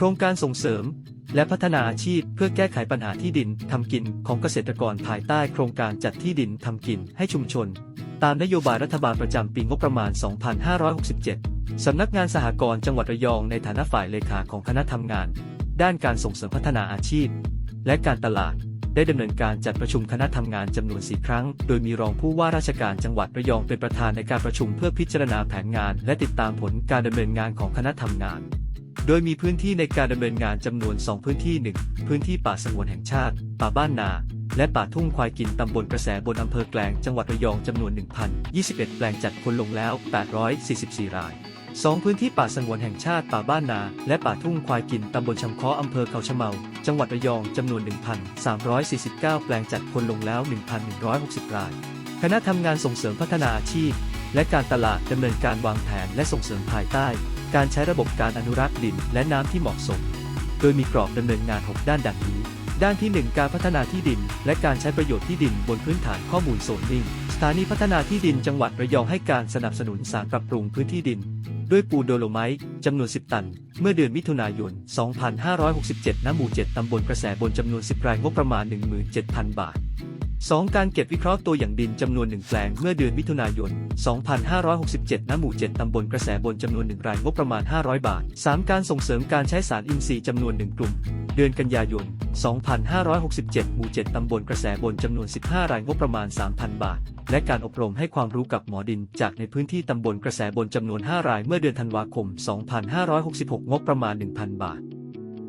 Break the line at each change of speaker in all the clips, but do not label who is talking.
โครงการส่งเสริม และพัฒนาอาชีพเพื่อแก้ไขปัญหาที่ดินทำกินของเกษตรกรภายใต้โครงการจัดที่ดินทำกินให้ชุมชน ตามนโยบายรัฐบาลประจำปีงบประมาณ 2567 สำนักงานสหกรณ์จังหวัดระยองในฐานะฝ่ายเลขาของคณะทำงาน ด้านการส่งเสริมพัฒนาอาชีพ และการตลาดได้ดำเนินการจัดประชุมคณะทำงานจำนวนสีครั้ง โดยมีรองผู้ว่าราชการจังหวัดระยองเป็นประธานในการประชุมเพื่อพิจารณาแผนงาน และติดตามผลการดำเนินงานของคณะทำงาน โดยมีพื้นที่ในการดำเนินงานจำนวน 2 พื้นที่ 1 พื้นที่ป่าสงวนแห่งชาติ ป่าบ้านนา และป่าทุ่งควายกินตำบลกระแสบนอำเภอแกลงจังหวัดระยองจำนวน 1,021 แปลงจัดคนลงแล้ว 844 ราย 2 พื้นที่ป่าสงวนแห่งชาติป่าบ้านนา และป่าทุ่งควายกินตำบลชำเคาะอำเภอเขาชะเมา จังหวัดระยองจำนวน 1,349 แปลงจัดคนลงแล้ว 1,160 ราย คณะทำงานส่งเสริมพัฒนาอาชีพ และการตลาดดำเนินการวางแผนและส่งเสริมภายใต้ การใช้ระบบการอนุรักษ์ดินและน้ำที่เหมาะสม โดยมีกรอบดำเนินงาน 6 ด้านดังนี้ ด้านที่ 1 การพัฒนาที่ดิน และการใช้ประโยชน์ที่ดินบนพื้นฐานข้อมูลโซนนิ่ง สถานีพัฒนาที่ดินจังหวัดระยองให้การสนับสนุนสารปรับปรุงพื้นที่ดิน ด้วยปูนโดโลไมต์จำนวน 10 ตัน เมื่อเดือนมิถุนายน 2567 ณ หมู่ 7 ตำบลกระแสบนจำนวน 10 รายงบประมาณ 17,000 บาท 2. การเก็บวิเคราะห์ตัวอย่างดินจำนวน1แปลงเมื่อเดือนมิถุนายน 2567 ณ หมู่ 7 ตำบลกระแสบนจำนวน1รายงบประมาณ 500 บาท 3. การส่งเสริมการใช้สารอินทรีย์จำนวน1กลุ่ม เดือนกันยายน 2567 หมู่ 7 ตำบลกระแสบนจำนวน 15 รายงบประมาณ 3,000 บาท และการอบรมให้ความรู้กับหมอดิน จากในพื้นที่ตำบลกระแสบนจำนวน 5 รายเมื่อเดือนธันวาคม 2566 งบประมาณ 1,000 บาท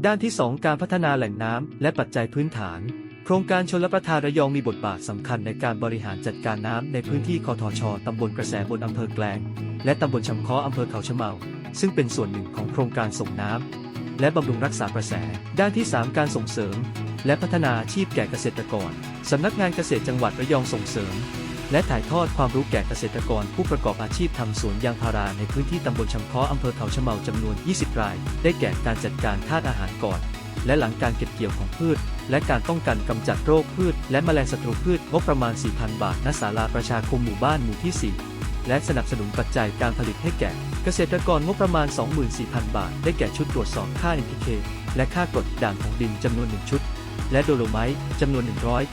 ด้านที่ 2 การพัฒนาแหล่งน้ำและปัจจัยพื้นฐาน ครงการชนรับประทานระยองมีบทบาทสำคัญในการบริหารจัดการน้ำในพื้นที่คอทชตำบลกระแสบนอำเภอแกลง และตำบลชำเคาะอำเภอเขาชะเมา ซึ่งเป็นส่วนหนึ่งของโครงการส่งน้ำและบำรุงรักษากระแส ด้านที่ 3 การส่งเสริม และพัฒนาอาชีพแก่เกษตรกรสำนักงานเกษตรจังหวัดระยองส่งเสริม และถ่ายทอดความรู้แก่เกษตรกรผู้ประกอบอาชีพทำสวนยางพาราในพื้นที่ตำบลชำเคาะอำเภอเขาชะเมาจำนวน 20 ราย ได้แก่การจัดการธาตุอาหารก่อน และหลังการเก็บเกี่ยวของพืช และการป้องกันกำจัดโรคพืช และแมลงศัตรูพืชงบประมาณ 4,000 บาทณศาลาประชาคมหมู่บ้านหมู่ที่ 4 และสนับสนุนปัจจัยการผลิตให้แก่ เกษตรกรงบประมาณ 24,000 บาท ได้แก่ชุดตรวจสอบค่า NPK และค่ากรดด่างของดินจำนวน 1 ชุด และโดโลไมต์จำนวน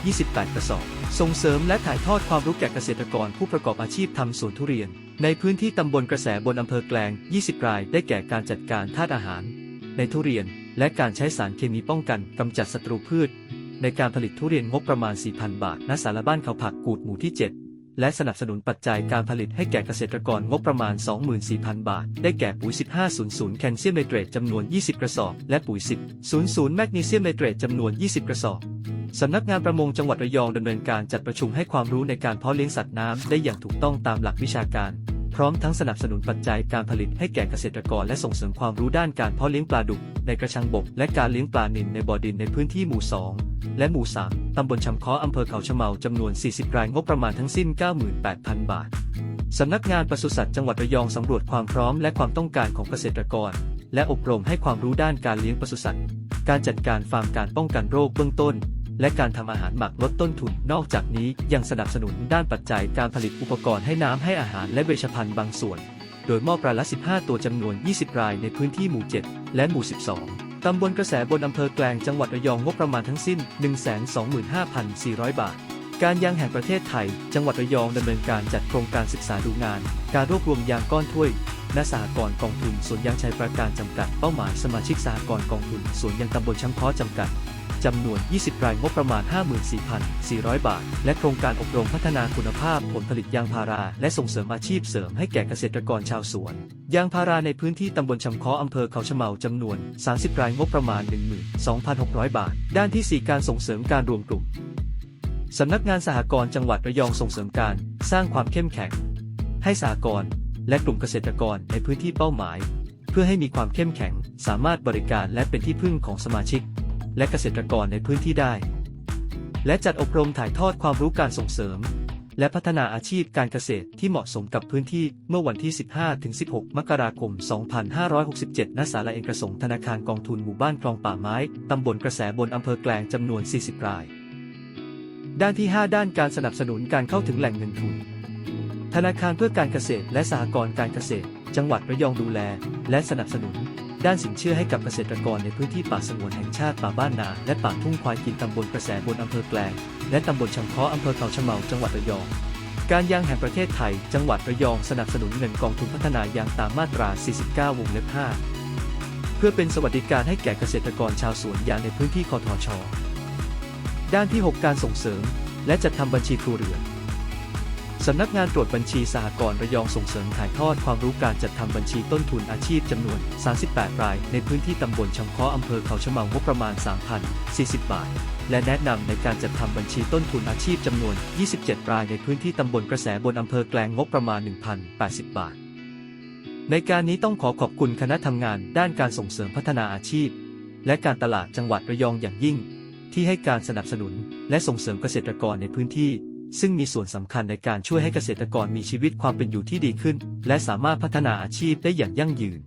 128 กระสอบ ส่งเสริมและถ่ายทอดความรู้แก่เกษตรกรผู้ประกอบอาชีพทำสวนทุเรียน ในพื้นที่ตำบลกระแสบนอำเภอแกลง 20 ราย ได้แก่การจัดการธาตุอาหาร ในทุเรียน และการใช้สารเคมีป้องกันกำจัดศัตรูพืช ในการผลิตทุเรียนงบประมาณ 4,000 บาทณสารบ้านเขาผักกูดหมู่ที่ 7 และสนับสนุนปัจจัยการผลิตให้แก่เกษตรกรงบประมาณ 24,000 บาท ได้แก่ปุ๋ย 1500 แคลเซียมไนเตรตจำนวน 20 กระสอบ และปุ๋ย 1000 แมกนีเซียมไนเตรตจำนวน 20 กระสอบสำนักงานประมงจังหวัดระยองดำเนินการจัดประชุมให้ความรู้ในการเพาะเลี้ยงสัตว์น้ำได้อย่างถูกต้องตามหลักวิชาการ พร้อมทั้งสนับสนุนปัจจัยการผลิตให้แก่เกษตรกรและส่งเสริมความรู้ด้านการเพาะเลี้ยงปลาดุกในกระชังบก และการเลี้ยงปลานิลในบ่อดินในพื้นที่หมู่ 2 และหมู่ 3 ตำบลชำคาะอำเภอเขาชะเมาจำนวน 40 รายงบประมาณทั้งสิ้น 98,000 บาท สำนักงานปศุสัตว์จังหวัดระยองสำรวจความพร้อมและความต้องการของเกษตรกร และอบรมให้ความรู้ด้านการเลี้ยงปศุสัตว์ การจัดการฟาร์มการป้องกันโรคเบื้องต้น และการทำอาหารหมักลดต้นทุน นอกจากนี้ยังสนับสนุนด้านปัจจัยการผลิตอุปกรณ์ให้น้ำให้อาหารและเวชภัณฑ์บางส่วน โดยมอบรายละ 15 ตัวจำนวน 20 รายในพื้นที่หมู่ 7 และหมู่ 12 ตำบลกระแสบนอำเภอแกลงจังหวัดระยองงบประมาณทั้งสิ้น 125,400 บาทการยางแห่งประเทศไทย จังหวัดระยองดำเนินการจัดโครงการศึกษาดูงาน การรวบรวมยางก้อนถ้วยณสหกรณ์กองทุนสวนยางชัยประการจำกัด เป้าหมายสมาชิกสหกรณ์กองทุนสวนยางตำบลช้ำเคาะจำกัด จำนวน 20 รายงบประมาณ 54,400 บาท และโครงการอบรมพัฒนาคุณภาพผลผลิตยางพารา และส่งเสริมอาชีพเสริมให้แก่เกษตรกรชาวสวน ยางพาราในพื้นที่ตำบลชำเคาะอำเภอเขาชะเมาจำนวน 30 รายงบประมาณ 12,600 บาท ด้านที่ 4 การส่งเสริมการรวมกลุ่มสำนักงานสหกรณ์จังหวัดระยองส่งเสริมการ สร้างความเข้มแข็ง ให้สหกรณ์และกลุ่มเกษตรกรในพื้นที่เป้าหมาย เพื่อให้มีความเข้มแข็ง สามารถบริการและเป็นที่พึ่งของสมาชิก และเกษตรกรในพื้นที่ได้ และจัดอบรมถ่ายทอดความรู้การส่งเสริม และพัฒนาอาชีพการเกษตรที่เหมาะสมกับพื้นที่เมื่อวันที่ 15-16 มกราคม 2567 ณ ศาลาเอกสงธนาคารกองทุนหมู่บ้านคลองป่าไม้ ตำบลกระแสบนอำเภอแกลงจำนวน 40 ราย ด้านที่ 5 ด้านการสนับสนุนการเข้าถึงแหล่งเงินทุน ธนาคารเพื่อการเกษตรและสหกรณ์การเกษตร จังหวัดระยองดูแล และสนับสนุน ด้านสินเชื่อให้กับเกษตรกรในพื้นที่ป่าสงวนแห่งชาติป่าบ้านนา และป่าทุ่งควายกินตำบลกระแสบนอำเภอแกลงและตำบลชำเคาะอำเภอเขาชะเมาจังหวัดระยอง การยางแห่งประเทศไทย จังหวัดระยองสนับสนุนเงินกองทุนพัฒนายางตามมาตรา 49 วงเล็บ 5 เพื่อเป็นสวัสดิการให้แก่เกษตรกรชาวสวนยางในพื้นที่คอทชด้านที่ 6 การส่งเสริม และจัดทำบัญชีครัวเรือน สำนักงานตรวจบัญชีสหกรณ์ระยองส่งเสริมถ่ายทอดความรู้การจัดทำบัญชีต้นทุนอาชีพจำนวน 38 ราย ในพื้นที่ตำบลชำเคาะอำเภอเขาชะเมางบประมาณ 3,040 บาท และแนะนำในการจัดทำบัญชีต้นทุนอาชีพจำนวน 27 ราย ในพื้นที่ตำบลกระแสบนอำเภอแกลงงบประมาณ 1,080 บาท ในการนี้ต้องขอขอบคุณคณะทำงานด้านการส่งเสริมพัฒนาอาชีพ และการตลาดจังหวัดระยองอย่างยิ่ง ที่ให้การสนับสนุน และส่งเสริมเกษตรกรในพื้นที่ ซึ่งมีส่วนสำคัญในการช่วยให้เกษตรกรมีชีวิตความเป็นอยู่ที่ดีขึ้น และสามารถพัฒนาอาชีพได้อย่างยั่งยืน